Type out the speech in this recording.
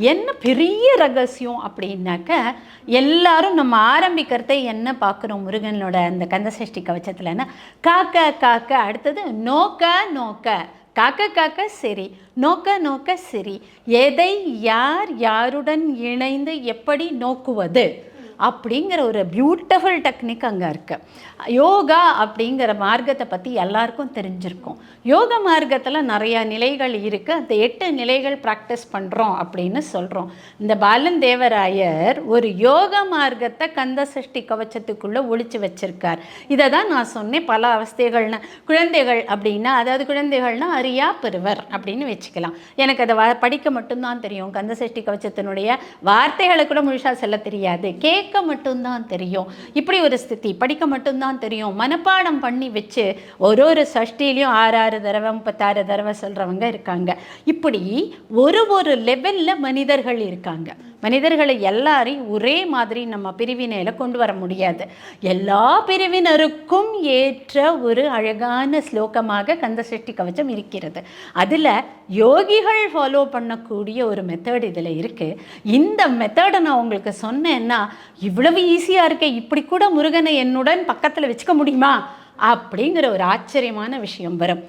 என்ன பெரிய ரகசியம் அப்படின்னாக்க எல்லாரும் நம்ம ஆரம்பிக்கிறதை என்ன பார்க்குறோம் முருகனோட அந்த கந்தசஷ்டி கவச்சத்தில்னா காக்க காக்க அடுத்தது நோக்க நோக்க. காக்க காக்க சரி. நோக்க நோக்க சரி. எதை யார் யாருடன் இணைந்து எப்படி நோக்குவது? அப்படிங்கிற ஒரு பியூட்டிஃபுல் டெக்னிக் அங்கே இருக்குது யோகா அப்படிங்கிற மார்க்கத்தை பற்றி எல்லாருக்கும் தெரிஞ்சிருக்கும். யோக மார்க்கத்தில் நிறையா நிலைகள் இருக்குது அந்த எட்டு நிலைகள் ப்ராக்டிஸ் பண்ணுறோம் அப்படின்னு சொல்கிறோம் இந்த பாலன் தேவராயர் ஒரு யோக மார்க்கத்தை கந்த சஷ்டி கவச்சத்துக்குள்ளே ஒழிச்சு வச்சுருக்கார். இதை தான் நான் சொன்னேன் பல அவஸ்தைகள்னு. குழந்தைகள் அப்படின்னா அதாவது குழந்தைகள்னா அறியா பெறுவர் அப்படின்னு வச்சுக்கலாம். எனக்கு அதை வ படிக்க மட்டும்தான் தெரியும். கந்த சஷ்டி கவச்சத்தினுடைய வார்த்தைகளை கூட முழுசாக சொல்ல தெரியாது. கேட்க மட்டும்தான் தெரியும். இப்படி ஒரு ஸ்திதி படிக்க மட்டும்தான் தெரியும். மனப்பாடம் பண்ணி வச்சு ஒரு ஒரு சஷ்டிலையும் ஆறு ஆறு தடவை முப்பத்தாறு தடவை சொல்கிறவங்க இருக்காங்க. இப்படி ஒரு ஒரு லெவலில் மனிதர்கள் இருக்காங்க. மனிதர்களை எல்லாரையும் ஒரே மாதிரி நம்ம பிரிவினையில் கொண்டு வர முடியாது. எல்லா பிரிவினருக்கும் ஏற்ற ஒரு அழகான ஸ்லோகமாக கந்தசஷ்டி கவச்சம் இருக்கிறது. அதில் யோகிகள் ஃபாலோ பண்ணக்கூடிய ஒரு மெத்தட் இதில் இருக்குது இந்த மெத்தடை நான் உங்களுக்கு சொன்னேன்னா இவ்வளவு ஈஸியாக இருக்கே இப்படி கூட முருகனை என்னுடன் பக்கத்தில் வச்சுக்க முடியுமா? அப்படிங்கிற ஒரு ஆச்சரியமான விஷயம் வரும்.